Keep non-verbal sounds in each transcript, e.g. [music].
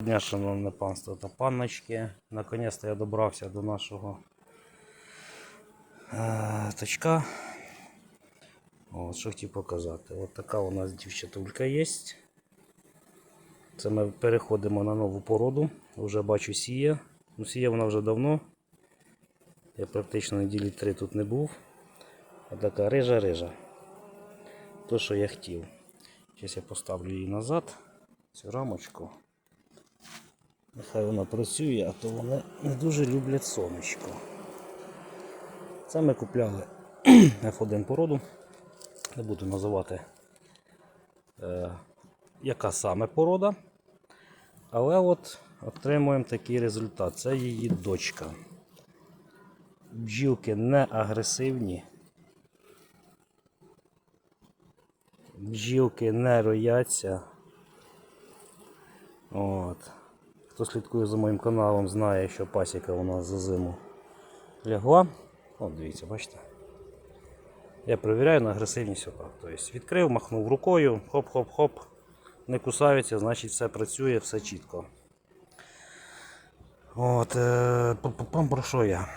Дня, шановне панство та панночки. Наконець-то я добрався до нашого е, точка. Що хотів показати. От така у нас дівчатулька є. Це ми переходимо на нову породу. Вже бачу сіє. Ну, сіє вона вже давно. Я практично неділі три тут не був. А така рижа-рижа. То, що я хотів. Зараз я поставлю її назад, цю рамочку. Нехай вона працює, а то вони не дуже люблять сонечко. Це ми купляли [clears throat] F1 породу. Не буду називати, е, яка саме порода. Але от отримуємо такий результат. Це її дочка. Бджілки не агресивні. Бджілки не рояться. От. Хто слідкує за моїм каналом, знає, що пасіка у нас за зиму лягла. От дивіться, бачите. Я перевіряю на агресивність отак. Тобто відкрив, махнув рукою, хоп-хоп-хоп, не кусаються, значить все працює, все чітко. От, е, про що я?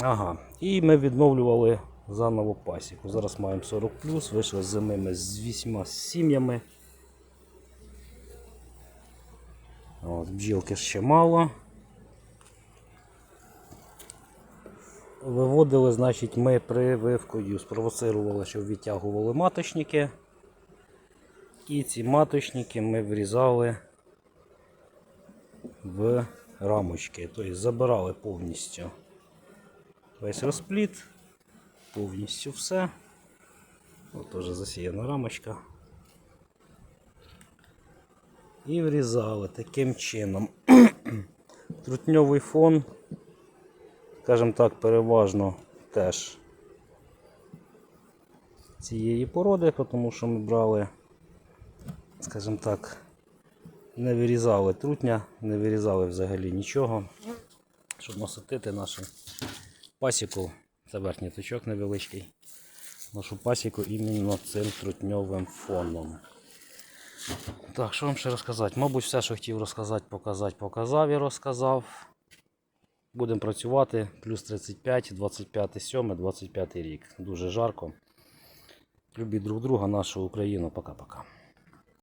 Ага. І ми відновлювали заново пасіку. Зараз маємо 40 вийшли з зими ми з 8 сім'ями. От, бджілки ще мало. Виводили, значить, ми прививкою, спровоцирували, щоб відтягували маточники. І ці маточники ми врізали в рамочки. Тобто забирали повністю весь розпліт, повністю все. От теж засіяна рамочка. І врізали таким чином. [clears throat] Трутньовий фон, скажімо так, переважно теж цієї породи, тому що ми брали, скажімо так, не вирізали трутня, не вирізали взагалі нічого, щоб наситити нашу пасіку. Це верхній точок невеличкий. Нашу пасіку іменно цим трутньовим фоном. Так, що вам ще розказати? Мабуть, все, що хотів розказати, показати, показав і розказав. Будемо працювати. Плюс 35, 25, 7, 25 рік. Дуже жарко. Любіть друг друга, нашу Україну. Пока-пока.